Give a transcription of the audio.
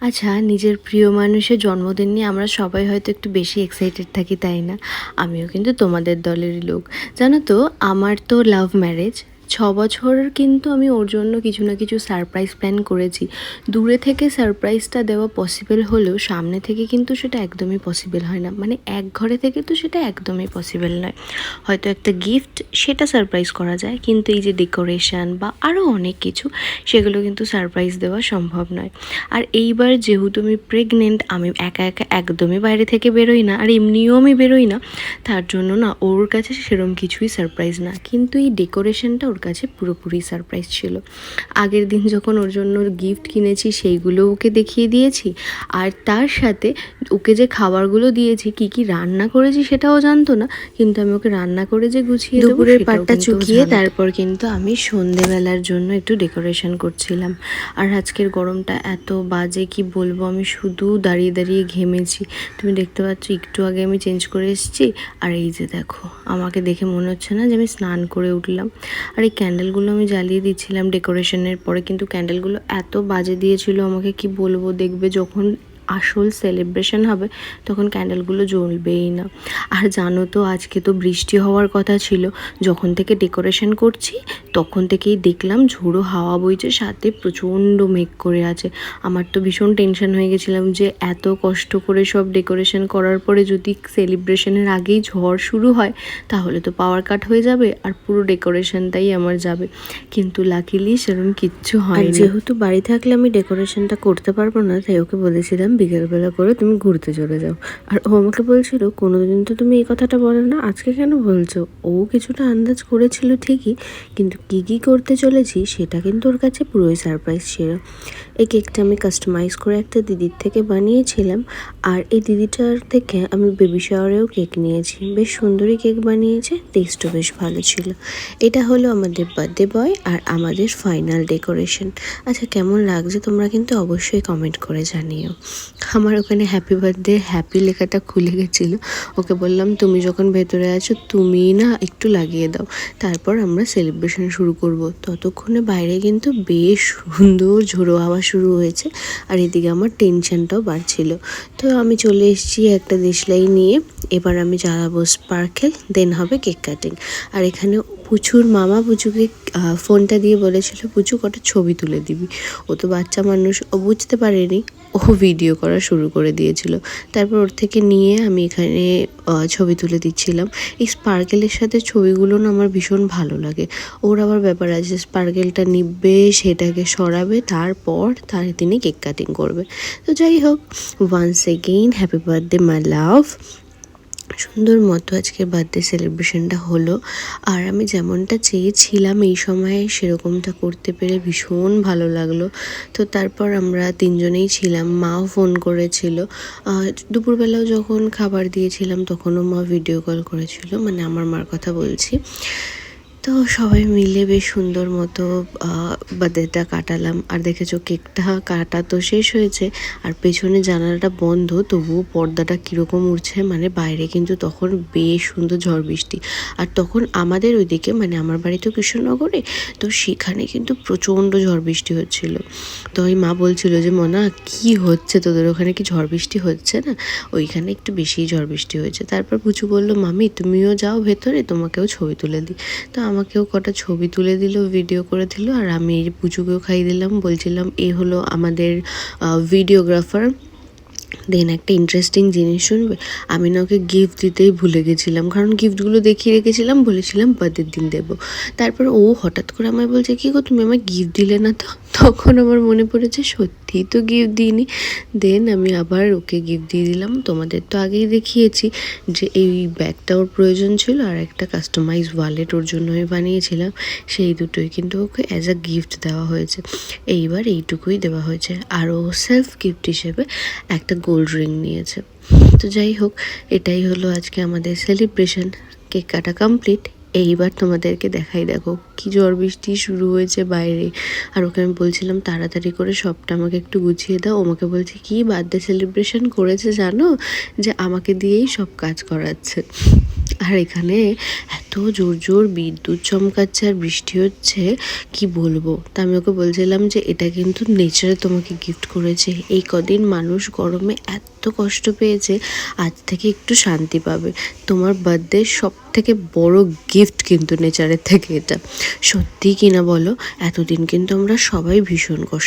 আচ্ছা নিজের প্রিয় মানুষের জন্মদিন নিয়ে আমরা সবাই হয়তো একটু বেশি এক্সাইটেড থাকি, তাই না? আমিও কিন্তু তোমাদের দলেরই লোক। জানো তো, আমার তো লাভ ম্যারেজ ছ বছর কিন্তু আমি ওর জন্য কিছু না কিছু সারপ্রাইজ প্ল্যান করেছি। দূরে থেকে সারপ্রাইজটা দেওয়া পসিবল হলেও সামনে থেকে কিন্তু সেটা একদমই পসিবল হয় না। মানে এক ঘরে থেকে তো সেটা একদমই পসিবল নয়। হয়তো একটা গিফট সেটা সারপ্রাইজ করা যায়, কিন্তু এই যে ডেকোরেশন বা আরও অনেক কিছু, সেগুলো কিন্তু সারপ্রাইজ দেওয়া সম্ভব নয়। আর এইবার যেহেতু আমি প্রেগনেন্ট আমি একা একা একদমই বাইরে থেকে বেরোই না, আর এমনিও আমি বেরোই না, তার জন্য না ওর কাছে সেরকম কিছুই সারপ্রাইজ না। কিন্তু এই ডেকোরেশনটা ওর কাছে পুরোপুরি সারপ্রাইজ ছিল। আগের দিন যখন ওর জন্য গিফট কিনেছি সেইগুলো ওকে দেখিয়ে দিয়েছি। আর তার সাথে ওকে যে খাবারগুলো দিয়েছি কি কি রান্না করেছি সেটাও জানতো না। কিন্তু আমি ওকে রান্না করে যে গুছিয়ে দুপুরের পাটটা চুকিয়ে তারপর কিন্তু আমি সন্ধেবেলার জন্য একটু ডেকোরেশন করছিলাম। আর আজকের গরমটা এত বাজে কি বলব? আমি শুধু দাঁড়িয়ে দাঁড়িয়ে ঘেমেছি। তুমি দেখতে পাচ্ছ একটু আগে আমি চেঞ্জ করে এসেছি। আর এই যে দেখো আমাকে দেখে মনে হচ্ছে না যে আমি স্নান করে উঠলাম। আর এই ক্যান্ডেলগুলো আমি জ্বালিয়ে দিচ্ছিলাম ডেকোরেশনের পরে, কিন্তু ক্যান্ডেলগুলো এত বাজে দিয়েছিল আমাকে, কি বলব? দেখবে যখন আসল সেলিব্রেশন হবে তখন ক্যান্ডেলগুলো জ্বলবেই না। আর জানো তো আজকে তো বৃষ্টি হওয়ার কথা ছিল। যখন থেকে ডেকোরেশন করছি তখন থেকেই দেখলাম ঝোড়ো হাওয়া বইছে সাথে প্রচণ্ড মেঘ করে আছে। আমার তো ভীষণ টেনশন হয়ে গেছিলাম যে এত কষ্ট করে সব ডেকোরেশন করার পরে যদি সেলিব্রেশনের আগেই ঝড় শুরু হয় তাহলে তো পাওয়ার কাট হয়ে যাবে আর পুরো ডেকোরেশনটাই আমার যাবে। কিন্তু লাকিলি সেরকম কিচ্ছু হয়নি। যেহেতু বাড়ি থাকলে আমি ডেকোরেশনটা করতে পারব না তাই ওকে বলেছিলাম বিকেলবেলা করে তুমি ঘুরতে চলে যাও। আর ও আমাকে বলছিল, কোনোদিন তো তুমি এই কথাটা বলো না, আজকে কেন বলছো? ও কিছুটা আন্দাজ করেছিল ঠিকই, কিন্তু কী কী করতে চলেছি সেটা কিন্তু ওর কাছে পুরোই সারপ্রাইজ ছিল। এই কেকটা আমি কাস্টমাইজ করে একটা দিদির থেকে বানিয়েছিলাম, আর এই দিদিটার থেকে আমি বেবি শাওয়ারেও কেক নিয়েছি। বেশ সুন্দরই কেক বানিয়েছে টেস্টও বেশ ভালো ছিল। এটা হলো আমাদের বার্থডে বয় আর আমাদের ফাইনাল ডেকোরেশন আচ্ছা কেমন লাগছে তোমরা কিন্তু অবশ্যই কমেন্ট করে জানিও। আমার ওখানে হ্যাপি বার্থডে হ্যাপি লেখাটা খুলে গেছিল। ওকে বললাম, তুমি যখন ভেতরে আছো, তুমি না একটু লাগিয়ে দাও। তারপর আমরা সেলিব্রেশন শুরু করব। ততক্ষণে বাইরে কিন্তু বেশ সুন্দর ঝোড়ো হাওয়া শুরু হয়েছে আর এদিকে আমার টেনশনটাও বাড়ছিল। তো আমি চলে এসেছি একটা দেশলাই নিয়ে। এবার আমি জ্বালাবো স্পার্কেল দেন হবে কেক কাটিং আর এখানে পুচুর মামা পুচুকে ফোনটা দিয়ে বলেছিল, পুচু, কটা ছবি তুলে দিবি? ও তো বাচ্চা মানুষ, ও বুঝতে পারেনি। ও ভিডিও করা শুরু করে দিয়েছিল। তারপর ওর থেকে নিয়ে আমি এখানে ছবি তুলে দিচ্ছিলাম। এই স্পার্কেলের সাথে ছবিগুলো না আমার ভীষণ ভালো লাগে। ওর আবার ব্যাপার আছে, স্পার্কেলটা নিবে, সেটাকে সরাবে, তারপর তার তিনি কেক কাটিং করবে। তো যাই হোক once again happy birthday my love সুন্দর মতো আজকে বার্থডে সেলিব্রেশনটা হলো। আর আমি যেমনটা চেয়েছিলাম এই সময়ে সেরকমটা করতে পেরে ভীষণ ভালো লাগল। তো তারপর আমরা তিনজনেই ছিলাম, মাও ফোন করেছিল। দুপুরবেলাও যখন খাবার দিয়েছিলাম তখনও মা ভিডিও কল করেছিল মানে আমার মার কথা বলছি। তো সবাই মিলে বেশ সুন্দর মতো বার্থডেটা কাটালাম। আর দেখেছ কেকটা কাটা তো শেষ হয়েছে, আর পেছনে জানালাটা বন্ধ, তবুও পর্দাটা কীরকম উঠছে মানে বাইরে কিন্তু তখন বেশ সুন্দর ঝড় বৃষ্টি। আর তখন আমাদের ওইদিকে মানে আমার বাড়ি তো কৃষ্ণনগরে, তো সেখানে কিন্তু প্রচণ্ড ঝড় বৃষ্টি হচ্ছিল। তো ওই মা বলছিল যে, মনা, কি হচ্ছে তোদের? ওখানে কি ঝড় বৃষ্টি হচ্ছে না? ওইখানে একটু বেশি ঝড় বৃষ্টি হয়েছে। তারপর পুচু বলল, মামি, তুমিও যাও ভেতরে, তোমাকেও ছবি তুলে দিই। তো আমাকেও কটা ছবি তুলে দিল ভিডিও করে দিল আর আমি এই পুচুকেও খাইয়ে দিলাম। বলছিলাম, এ হলো আমাদের ভিডিওগ্রাফার দেন একটা ইন্টারেস্টিং জিনিস শুনবে। আমি না ওকে গিফট দিতেই ভুলে গেছিলাম, কারণ গিফটগুলো দেখিয়ে রেখেছিলাম, বলেছিলাম বাদের দিন দেবো। তারপর ও হঠাৎ করে আমায় বলছে, কি গো, তুমি আমায় গিফট দিলে না তো? তখন আমার মনে পড়েছে সত্যিই তো গিফট দিইনি। দেন আমি আবার ওকে গিফট দিয়ে দিলাম। তোমাদের তো আগেই দেখিয়েছি যে এই ব্যাগটা ওর প্রয়োজন ছিল আর একটা কাস্টমাইজ ওয়ালেট ওর জন্য আমি বানিয়েছিলাম। সেই দুটোই কিন্তু ওকে অ্যাজ আ গিফট দেওয়া হয়েছে। এইবার এইটুকুই দেওয়া হয়েছে। আর ও সেলফ গিফট হিসেবে একটা গোল্ড রিং নিয়েছে। তো যাই হোক, এটাই হলো আজকে আমাদের সেলিব্রেশন কেক কাটা কমপ্লিট এইবার তোমাদেরকে দেখাই, দেখো কি ঝড় বৃষ্টি শুরু হয়েছে বাইরে। আর ওকে আমি বলছিলাম, তাড়াতাড়ি করে সবটা আমাকে একটু গুছিয়ে দাও। আমাকে বলছে, কি বার্থডে সেলিব্রেশন করেছে জানো? যে আমাকে দিয়েই সব কাজ করাচ্ছে। আর এখানে এত জোর জোর বিদ্যুৎ চমকাচ্ছে আর বৃষ্টি হচ্ছে, কি বলব? তা আমি ওকে বলছিলাম যে এটা কিন্তু নেচারে তোমাকে গিফট করেছে। এই কদিন মানুষ গরমে এত কষ্ট পেয়েছে, আজ থেকে একটু শান্তি পাবে। তোমার বার্থডে সব থেকে বড় গিফট কিন্তু নেচারের থেকে এটা। সত্যি কিনা বলো, এতদিন কিন্তু আমরা সবাই ভীষণ কষ্ট